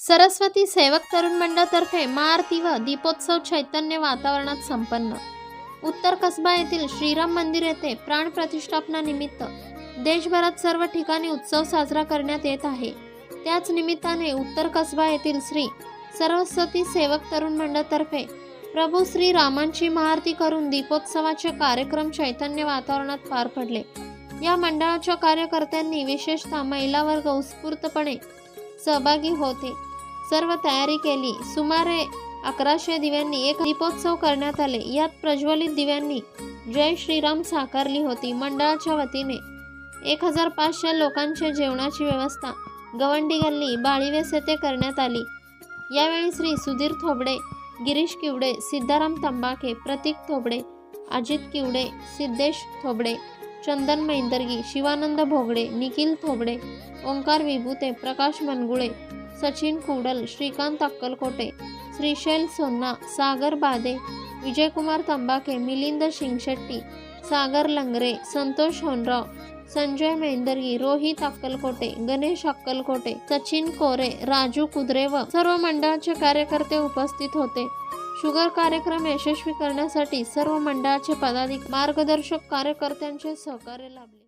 सरस्वती सेवक तरुण मंडळातर्फे महाआरती व दीपोत्सव चैतन्य वातावरणात संपन्न. उत्तर कसबा येथील श्रीराम मंदिर येथे प्राणप्रतिष्ठापनानिमित्त देशभरात सर्व ठिकाणी उत्सव साजरा करण्यात येत आहे. त्याच निमित्ताने उत्तर कसबा येथील श्री सरस्वती सेवक तरुण मंडळातर्फे प्रभू श्री रामांची महाआरती करून दीपोत्सवाचे कार्यक्रम चैतन्य वातावरणात पार पडले. या मंडळाच्या कार्यकर्त्यांनी विशेषतः महिला वर्ग उत्स्फूर्तपणे सहभागी होते. सर्व तयारी केली. सुमारे अकराशे दिव्यांनी एक दीपोत्सव करण्यात आले. यात प्रज्वलित दिव्यांनी जय श्रीराम साकारली होती. मंडळाच्या वतीने एक हजार पाचशे लोकांच्या जेवणाची व्यवस्था गवंडी गल्ली बाळीवेस येथे करण्यात आली. यावेळी श्री सुधीर थोबडे गिरीश किवडे सिद्धाराम तंबाखे प्रतीक थोबडे अजित किवडे सिद्धेश थोबडे चंदन मैंदर्गी शिवानंद भोगडे निखिल थोबडे ओंकार विभूते प्रकाश मनगुळे सचिन कुडल श्रीकांत अक्कलकोटे श्रीशैल सोन्ना सागर बादे विजयकुमार तंबाखे मिलिंद शिंगशेट्टी सागर लंगरे संतोष होनराव संजय मेंदर्गी रोहित अक्कलकोटे गणेश अक्कलकोटे सचिन कोरे राजू कुद्रे व सर्व मंडळाचे कार्यकर्ते उपस्थित होते. शुगर कार्यक्रम यशस्वी करण्यासाठी सर्व मंडळाचे पदाधिक मार्गदर्शक कार्यकर्त्यांचे सहकार्य लाभले.